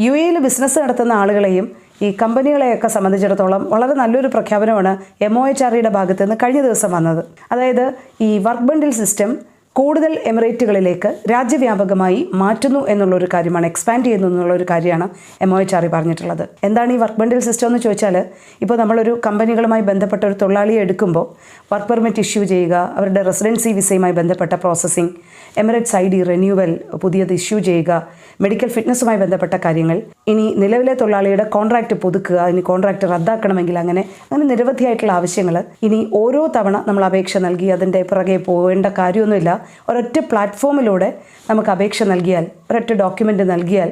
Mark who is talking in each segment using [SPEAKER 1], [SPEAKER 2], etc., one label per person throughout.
[SPEAKER 1] U എയിൽ business നടത്തുന്ന ആളുകളെയും ഈ കമ്പനികളെയൊക്കെ സംബന്ധിച്ചിടത്തോളം വളരെ നല്ലൊരു പ്രഖ്യാപനമാണ് എം ഒ എച്ച് ആർ ഇയുടെ ഭാഗത്ത് നിന്ന് കഴിഞ്ഞ ദിവസം വന്നത്. അതായത് ഈ വർക്ക് ബണ്ടിൽ സിസ്റ്റം കൂടുതൽ എമിറേറ്റുകളിലേക്ക് രാജ്യവ്യാപകമായി മാറ്റുന്നു എന്നുള്ളൊരു കാര്യമാണ് എക്സ്പാൻഡ് ചെയ്യുന്നു എന്നുള്ളൊരു കാര്യമാണ് എം ഒ എച്ച് ആർ പറഞ്ഞിട്ടുള്ളത്. എന്താണ് ഈ വർക്ക് ബണ്ടിൽ സിസ്റ്റം എന്ന് ചോദിച്ചാൽ ഇപ്പോൾ നമ്മളൊരു കമ്പനികളുമായി ബന്ധപ്പെട്ട ഒരു തൊഴിലാളിയെ എടുക്കുമ്പോൾ വർക്ക് പെർമിറ്റ് ഇഷ്യൂ ചെയ്യുക അവരുടെ റെസിഡൻസി വിസയുമായി ബന്ധപ്പെട്ട processing Emirates I D renewal പുതിയത് ഇഷ്യൂ ചെയ്യുക മെഡിക്കൽ ഫിറ്റ്നസ്സുമായി ബന്ധപ്പെട്ട കാര്യങ്ങൾ ഇനി നിലവിലെ തൊഴിലാളിയുടെ കോൺട്രാക്റ്റ് പുതുക്കുക ഇനി കോൺട്രാക്റ്റ് റദ്ദാക്കണമെങ്കിൽ അങ്ങനെ അങ്ങനെ നിരവധിയായിട്ടുള്ള ആവശ്യങ്ങൾ. ഇനി ഓരോ തവണ നമ്മൾ അപേക്ഷ നൽകി അതിന്റെ പുറകെ പോകേണ്ട കാര്യമൊന്നുമില്ല. ഒരൊറ്റ പ്ലാറ്റ്ഫോമിലൂടെ നമുക്ക് അപേക്ഷ നൽകിയാൽ ഒരൊറ്റ ഡോക്യുമെന്റ് നൽകിയാൽ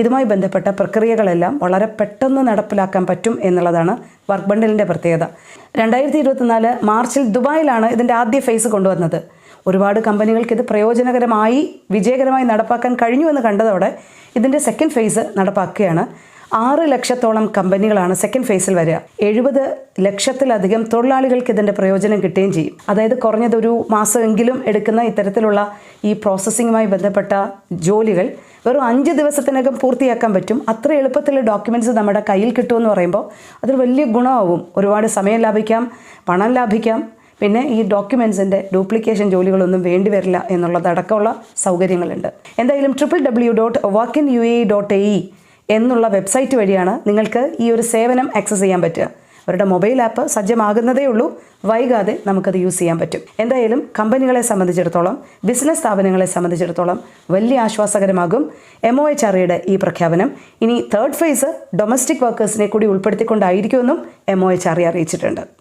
[SPEAKER 1] ഇതുമായി ബന്ധപ്പെട്ട പ്രക്രിയകളെല്ലാം വളരെ പെട്ടെന്ന് നടപ്പിലാക്കാൻ പറ്റും എന്നുള്ളതാണ് വർക്ക് ബണ്ടിലിന്റെ പ്രത്യേകത. രണ്ടായിരത്തി ഇരുപത്തിനാല് മാർച്ചിൽ ദുബായിലാണ് ഇതിന്റെ ആദ്യ ഫേസ് കൊണ്ടുവന്നത്. ഒരുപാട് കമ്പനികൾക്ക് ഇത് പ്രയോജനകരമായി വിജയകരമായി നടപ്പാക്കാൻ കഴിഞ്ഞു എന്ന് കണ്ടതോടെ ഇതിന്റെ സെക്കൻഡ് ഫേസ് നടപ്പാക്കുകയാണ്. ആറ് ലക്ഷത്തോളം കമ്പനികളാണ് സെക്കൻഡ് ഫേസിൽ വരിക. എഴുപത് ലക്ഷത്തിലധികം തൊഴിലാളികൾക്ക് ഇതിന്റെ പ്രയോജനം കിട്ടുകയും ചെയ്യും. അതായത് കുറഞ്ഞതൊരു മാസമെങ്കിലും എടുക്കുന്ന ഇത്തരത്തിലുള്ള ഈ പ്രോസസ്സിങ്ങുമായി ബന്ധപ്പെട്ട ജോലികൾ വെറും അഞ്ച് ദിവസത്തിനകം പൂർത്തിയാക്കാൻ പറ്റും. അത്ര എളുപ്പത്തിൽ ഡോക്യുമെന്റ്സ് നമ്മുടെ കയ്യിൽ കിട്ടുമെന്ന് പറയുമ്പോൾ അതൊരു വലിയ ഗുണമാവും. ഒരുപാട് സമയം ലാഭിക്കാം പണം ലാഭിക്കാം പിന്നെ ഈ ഡോക്യുമെൻസിന്റെ ഡ്യൂപ്ലിക്കേഷൻ ജോലികളൊന്നും വേണ്ടി വരില്ല എന്നുള്ളതടക്കമുള്ള സൗകര്യങ്ങളുണ്ട്. എന്തായാലും triple W dot work in U A dot A എന്നുള്ള വെബ്സൈറ്റ് വഴിയാണ് നിങ്ങൾക്ക് ഈ ഒരു സേവനം ആക്സസ് ചെയ്യാൻ പറ്റുക. അവരുടെ മൊബൈൽ ആപ്പ് സജ്ജമാകുന്നതേ ഉള്ളൂ. വൈകാതെ നമുക്കത് യൂസ് ചെയ്യാൻ പറ്റും. എന്തായാലും കമ്പനികളെ സംബന്ധിച്ചിടത്തോളം ബിസിനസ് സ്ഥാപനങ്ങളെ സംബന്ധിച്ചിടത്തോളം വലിയ ആശ്വാസകരമാകും എം ഒ എച്ച് ആർഇയുടെ ഈ പ്രഖ്യാപനം. ഇനി തേർഡ് ഫേസ് ഡൊമസ്റ്റിക് വർക്കേഴ്സിനെ കൂടി ഉൾപ്പെടുത്തിക്കൊണ്ടായിരിക്കുമെന്നും എം ഒ എച്ച് ആർ അറിയിച്ചിട്ടുണ്ട്.